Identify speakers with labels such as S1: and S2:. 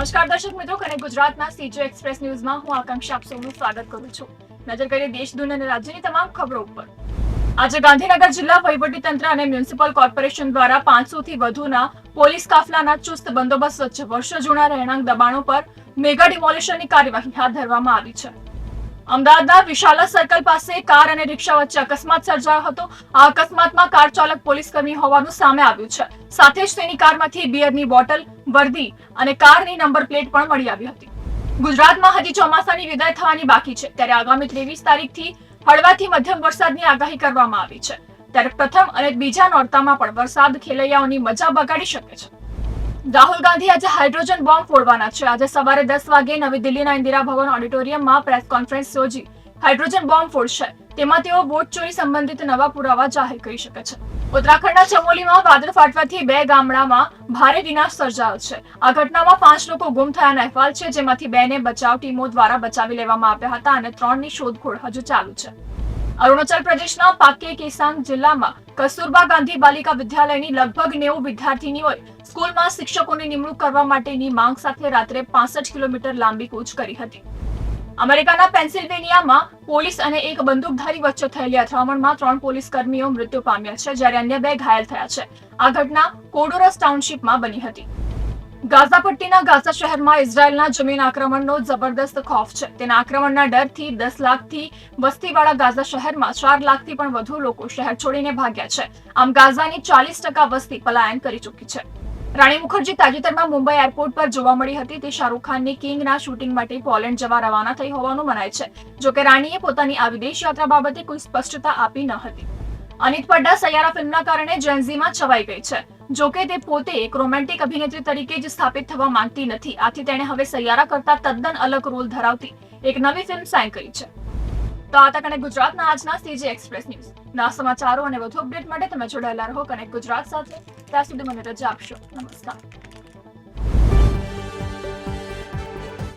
S1: નમસ્કાર, દર્શક મિત્રો. અને ગુજરાતના સીજો એક્સપ્રેસ ન્યૂઝમાં હું આકાંક્ષા આપ સ્વાગત કરું છું. નજર કરીએ દેશ, દુનિયા અને રાજ્યની તમામ ખબરો ઉપર. આજે ગાંધીનગર જિલ્લા તંત્ર અને મ્યુનિસિપલ કોર્પોરેશન દ્વારા પાંચસો થી વધુના પોલીસ કાફલાના ચુસ્ત બંદોબસ્ત વચ્ચે વર્ષો જૂના રહેણાંક દબાણો પર મેગા ડિમોલિશનની કાર્યવાહી હાથ ધરવામાં આવી છે. અમદાવાદના વિશાલા સર્કલ પાસે કાર અને રિક્ષા વચ્ચે અકસ્માત સર્જાયો હતો. આ અકસ્માતમાં કાર ચાલક પોલીસ કર્મી હોવાનું સામે આવ્યું છે. સાથે જ તેની કારમાંથી બિયરની બોટલ, વર્દી અને કારની નંબર પ્લેટ પણ મળી આવી હતી. ગુજરાતમાં હજી ચોમાસાની વિદાય થવાની બાકી છે. ત્યારે આગામી ત્રેવીસ તારીખથી હળવાથી મધ્યમ વરસાદની આગાહી કરવામાં આવી છે. ત્યારે પ્રથમ અને બીજા નોરતામાં પણ વરસાદ ખેલૈયાઓની મજા બગાડી શકે છે. રાહુલ ગાંધી આજે હાઇડ્રોજન બોમ્બ ફોડવાના છે. આજે સવારે દસ વાગે નવી દિલ્હીના ઇન્દિરા ભવન ઓડિટોરિયમમાં પ્રેસ કોન્ફરન્સ યોજી હાઇડ્રોજન બોમ્બ ફોડશે. તેમાં તેઓ બોટ ચોરી સંબંધિત નવા પુરાવા જાહેર કરી શકે છે. ઉત્તરાખંડના ચમોલીમાં વાદળ ફાટવાથી બે ગામડામાં ભારે વિનાશ સર્જાયો છે. આ ઘટનામાં પાંચ લોકો ગુમ થયાના અહેવાલ છે, જેમાંથી બે ને બચાવ ટીમો દ્વારા બચાવી લેવામાં આવ્યા હતા અને ત્રણની શોધખોળ હજુ ચાલુ છે. અરુણાચલ પ્રદેશના પાકે કેસાંગ જિલ્લામાં કસ્તુરબા ગાંધી બાલિકા વિદ્યાલયની લગભગ નેવું વિદ્યાર્થીનીઓએ સ્કૂલમાં શિક્ષકોની નિમણૂક કરવા માટેની માંગ સાથે રાત્રે પાસઠ કિલોમીટર લાંબી કૂચ કરી હતી. અમેરિકાના પેન્સિલ્વેનિયામાં પોલીસ અને એક બંદૂકધારી વચ્ચે થયેલી અથડામણમાં ત્રણ પોલીસ કર્મીઓ મૃત્યુ પામ્યા છે, જ્યારે અન્ય બે ઘાયલ થયા છે. આ ઘટના કોડોરસ ટાઉનશીપમાં બની હતી. ગાઝા પટ્ટીના ગાઝા શહેરમાં ઇઝરાયેલના જમીન આક્રમણનો જબરદસ્ત ખોફ છે. તેના આક્રમણના ડરથી દસ લાખથી વસ્તીવાળા ગાઝા શહેરમાં ચાર લાખથી પણ વધુ લોકો શહેર છોડીને ભાગ્યા છે. આમ ગાઝાની ચાલીસ ટકા વસ્તી પલાયન કરી ચૂકી છે. રાણી મુખર્જી તાજેતરમાં મુંબઈ એરપોર્ટ પર જોવા મળી હતી તે શાહરૂખ ખાનની કિંગના શૂટિંગ માટે પોલેન્ડ જવા રવાના થઈ હોવાનું મનાય છે. જોકે રાણીએ પોતાની આ વિદેશ યાત્રા બાબતે કોઈ સ્પષ્ટતા આપી ન હતી. અનિત પડ્ડા સૈયારા ફિલ્મના કારણે જેન્ઝીમાં છવાઈ ગઈ છે. જોકે તે પોતે એક રોમેન્ટિક અભિનેત્રી તરીકે જ સ્થાપિત થવા માંગતી નથી. આથી તેણે હવે સૈયારા કરતા તદ્દન અલગ રોલ ધરાવતી એક નવી ફિલ્મ સાઇન કરી છે. તો આ તક અને ગુજરાતના આજના સીજી એક્સપ્રેસ ન્યૂઝ ના સમાચારો અને વધુ અપડેટ માટે તમે જોડાયેલા રહો કનેક્ટ ગુજરાત સાથે. ત્યાં સુધી મને રજા આપશો. નમસ્કાર.